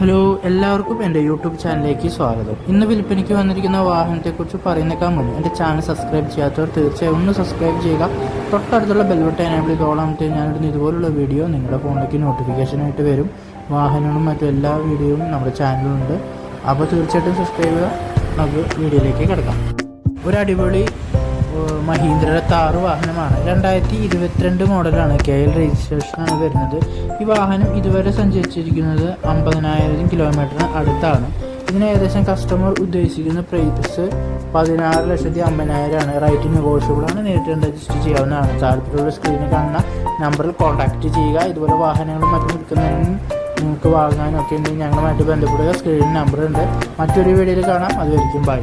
Hello എല്ലാവർക്കും എന്റെ YouTube ചാനലിലേക്ക് സ്വാഗതം. ഇന്ന് വിൽപ്പനയ്ക്ക് വന്നിരിക്കുന്ന വാഹനത്തെക്കുറിച്ച് പറയുന്നേക്കാൻ മുന്നേ എന്റെ ചാനൽ സബ്സ്ക്രൈബ് ചെയ്യാത്തവർ തീർച്ചയായും ഒന്ന് സബ്സ്ക്രൈബ് ചെയ്യുക. തൊട്ടടുത്തുള്ള ബെൽബട്ടൺ എനേബിൾ ചെയ്തോളാമത്തെ ഞാനിടുന്ന ഇതുപോലുള്ള വീഡിയോ നിങ്ങളുടെ ഫോണിലേക്ക് നോട്ടിഫിക്കേഷനായിട്ട് വരും. വാഹനങ്ങളും മറ്റും എല്ലാ വീഡിയോയും നമ്മുടെ ചാനലിലുണ്ട് അപ്പോൾ തീർച്ചയായിട്ടും സബ്സ്ക്രൈബ് ചെയ്യുക. നമുക്ക് വീഡിയോയിലേക്ക് കിടക്കാം. ഒരു അടിപൊളി മഹീന്ദ്രയുടെ താറ് വാഹനമാണ്. രണ്ടായിരത്തി ഇരുപത്തിരണ്ട് മോഡലാണ് കെ എൽ രജിസ്ട്രേഷനാണ് വരുന്നത്. ഈ വാഹനം ഇതുവരെ സഞ്ചരിച്ചിരിക്കുന്നത് അമ്പതിനായിരം കിലോമീറ്ററിന് അടുത്താണ്. ഇതിന് ഏകദേശം കസ്റ്റമർ ഉദ്ദേശിക്കുന്ന പ്രൈസ് പതിനാറ് ലക്ഷത്തി അമ്പതിനായിരമാണ്. റൈറ്റ് നെഗോഷ്യബിളാണ് നേരിട്ട് രജിസ്റ്റർ ചെയ്യാവുന്നതാണ്. താല്പര്യമുള്ള സ്ക്രീനിൽ കാണുന്ന നമ്പറിൽ കോൺടാക്റ്റ് ചെയ്യുക. ഇതുപോലെ വാഹനങ്ങളും മറ്റും വിൽക്കുന്നതിനും നിങ്ങൾക്ക് വാങ്ങാനൊക്കെ ഉണ്ടെങ്കിൽ ഞങ്ങളുമായിട്ട് ബന്ധപ്പെടുക. സ്ക്രീനിൽ നമ്പറുണ്ട് മറ്റൊരു വീഡിയോയിൽ കാണാം. അത് വരിക്കും ബൈ